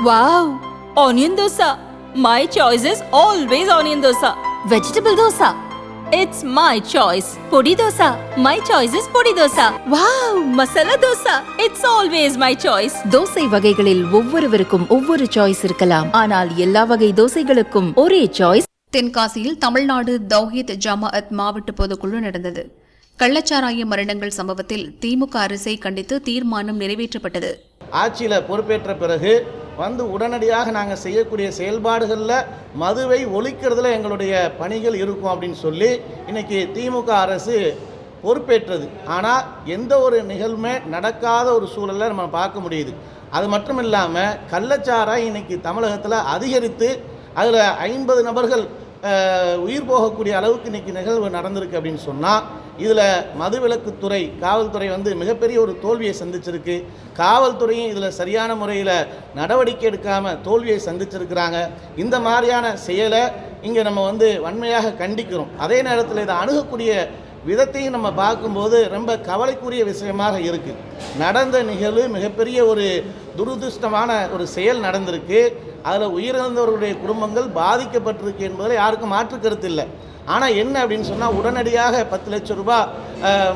Wow! Onion dosa. My choice is always onion dosa. Vegetable dosa. It's my choice. Podi dosa. My choice is podi dosa. Wow! Masala dosa. It's always my choice. Dosa வகைகளில் ஒவ்வொருவருக்கும் ஒவ்வொரு choice இருக்கலாம் ஆனால் எல்லா வகை தோசைகளுக்கும் ஒரே choice தென்காசியில் தமிழ்நாடு தௌஹீத் ஜமாஅத் மாவட்ட பொதுக்குழு நடந்தது கள்ளச்சாராய மரணங்கள் சம்பவத்தில் திமுக அரசை கண்டித்து தீர்மானம் நிறைவேற்றப்பட்டது ஆட்சியில் பொறுப்பேற்ற பிறகு வந்து உடனடியாக நாங்கள் செய்யக்கூடிய செயல்பாடுகளில் மதுவை ஒழிக்கிறதுல எங்களுடைய பணிகள் இருக்கும் அப்படின்னு சொல்லி இன்னைக்கு திமுக அரசு பொறுப்பேற்றது. ஆனால் எந்த ஒரு நிகழ்வுமே நடக்காத ஒரு சூழலை நம்ம பார்க்க முடியுது. அது மட்டும் இல்லாமல் கள்ளச்சாராய் இன்னைக்கு தமிழகத்தில் அதிகரித்து அதில் ஐம்பது நபர்கள் உயிர் போகக்கூடிய அளவுக்கு இன்னைக்கு நிகழ்வு நடந்திருக்கு அப்படின்னு சொன்னால் இதில் மதுவிலக்குத்துறை காவல்துறை வந்து மிகப்பெரிய ஒரு தோல்வியை சந்திச்சிருக்கு. காவல்துறையும் இதில் சரியான முறையில் நடவடிக்கை எடுக்காமல் தோல்வியை சந்திச்சிருக்கிறாங்க. இந்த மாதிரியான செயலை இங்கே நம்ம வந்து வன்மையாக கண்டிக்கிறோம். அதே நேரத்தில் இதை அணுகக்கூடிய விதத்தையும் நம்ம பார்க்கும்போது ரொம்ப கவலைக்குரிய விஷயமாக இருக்குது நடந்த நிகழ்வு மிகப்பெரிய ஒரு துரதிருஷ்டமான ஒரு செயல் நடந்திருக்கு. அதில் உயிரிழந்தவர்களுடைய குடும்பங்கள் பாதிக்கப்பட்டிருக்கு என்பதில் யாருக்கும் மாற்று கருத்து இல்லை. ஆனால் என்ன அப்படின்னு சொன்னால் உடனடியாக பத்து லட்சம் ரூபாய்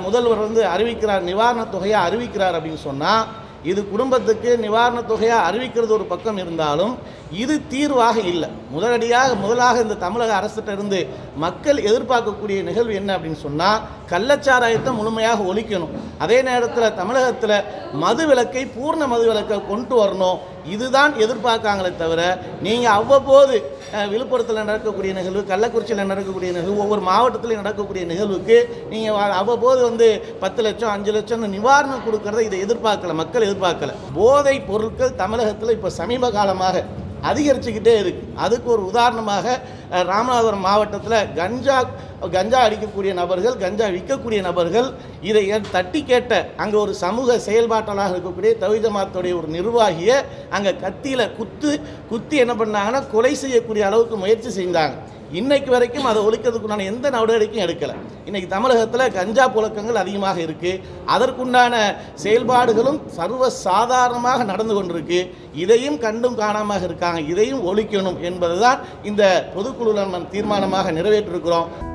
முதல்வர் வந்து அறிவிக்கிறார் நிவாரணத் தொகையை அறிவிக்கிறார் அப்படின்னு சொன்னால் இது குடும்பத்துக்கு நிவாரணத் தொகையாக அறிவிக்கிறது ஒரு பக்கம் இருந்தாலும் இது தீர்வாக இல்லை. முதலடியாக முதலாக இந்த தமிழக அரசிட்ட இருந்து மக்கள் எதிர்பார்க்கக்கூடிய நிகழ்வு என்ன அப்படின்னு சொன்னால் கள்ளச்சாராயத்தை முழுமையாக ஒழிக்கணும். அதே நேரத்தில் தமிழகத்தில் மது விலக்கை பூர்ண மது விலக்கை கொண்டு வரணும். இதுதான் எதிர்பார்க்காங்களே தவிர நீங்கள் அவ்வப்போது விழுப்புரத்தில் நடக்கக்கூடிய நிகழ்வு கள்ளக்குறிச்சியில் நடக்கக்கூடிய நிகழ்வு ஒவ்வொரு மாவட்டத்திலையும் நடக்கக்கூடிய நிகழ்வுக்கு நீங்கள் அவ்வப்போது வந்து பத்து லட்சம் அஞ்சு லட்சம் நிவாரணம் கொடுக்கறத இதை எதிர்பார்க்கல மக்கள் எதிர்பார்க்கல. போதைப் பொருட்கள் தமிழகத்தில் இப்போ சமீப காலமாக அதிகரிச்சுக்கிட்டே இருக்கு. அதுக்கு ஒரு உதாரணமாக ராமநாதபுரம் மாவட்டத்தில் கஞ்சா கஞ்சா அடிக்கக்கூடிய நபர்கள் கஞ்சா விற்கக்கூடிய நபர்கள் இதை தட்டி கேட்ட அங்கே ஒரு சமூக செயல்பாட்டாளராக இருக்கக்கூடிய தவிதமாத்துடைய ஒரு நிர்வாகியை அங்கே கத்தியில் குத்து குத்தி என்ன பண்ணாங்கன்னா கொலை செய்யக்கூடிய அளவுக்கு முயற்சி செஞ்சாங்க இன்னைக்கு வரைக்கும் அதை ஒழிக்கிறதுக்குண்டான எந்த நடவடிக்கையும் எடுக்கலை. இன்னைக்கு தமிழகத்தில் கஞ்சா புழக்கங்கள் அதிகமாக இருக்குது அதற்குண்டான செயல்பாடுகளும் சர்வ சாதாரணமாக நடந்து கொண்டிருக்கு. இதையும் கண்டும் காணாமல் இருக்காங்க. இதையும் ஒழிக்கணும் என்பதுதான் இந்த பொதுக்குழு நம்ம தீர்மானமாக நிறைவேற்றிருக்கிறோம்.